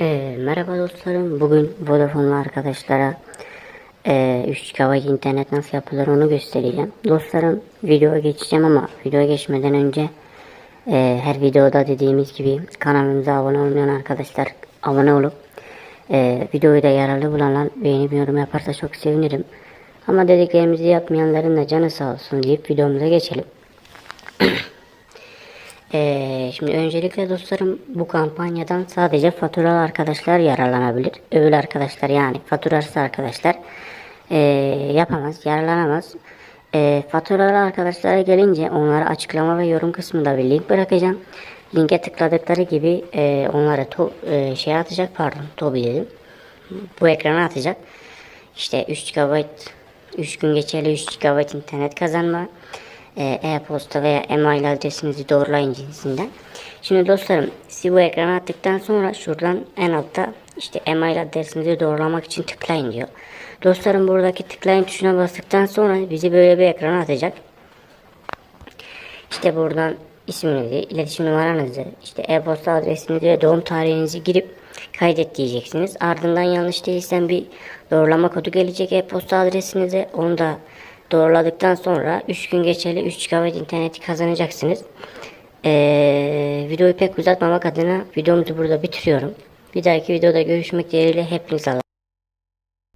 Ee, merhaba dostlarım. Bugün Vodafone'lu arkadaşlara e, 3 GB internet nasıl yapılır onu göstereceğim. Dostlarım videoya geçeceğim ama videoya geçmeden önce e, her videoda dediğimiz gibi kanalımıza abone olmayan arkadaşlar abone olup e, videoyu da yararlı bulanlar beğenip yorum yaparsa çok sevinirim. Ama dediklerimizi yapmayanların da canı sağ olsun deyip videomuza geçelim. Ee, şimdi öncelikle dostlarım bu kampanyadan sadece faturalı arkadaşlar yararlanabilir. Öbür arkadaşlar yani faturasız arkadaşlar ee, yapamaz, yararlanamaz. Ee, faturalı arkadaşlara gelince onlara açıklama ve yorum kısmında bir link bırakacağım. Linke tıkladıkları gibi ee, onlara to, ee, şey atacak pardon Tobi dedim. Bu ekrana atacak. İşte 3 GB 3 gün geçerli 3 GB internet kazanma e, e-posta veya e-mail adresinizi doğrulayın cinsinden. Şimdi dostlarım sizi bu ekrana attıktan sonra şuradan en altta işte e-mail adresinizi doğrulamak için tıklayın diyor. Dostlarım buradaki tıklayın tuşuna bastıktan sonra bizi böyle bir ekrana atacak. İşte buradan isminizi, iletişim numaranızı, işte e-posta adresinizi ve doğum tarihinizi girip kaydet diyeceksiniz. Ardından yanlış değilsen bir doğrulama kodu gelecek e-posta adresinize. Onu da doğruladıktan sonra 3 gün geçerli 3 GB interneti kazanacaksınız. Ee, videoyu pek uzatmamak adına videomuzu burada bitiriyorum. Bir dahaki videoda görüşmek dileğiyle hepinize Allah'a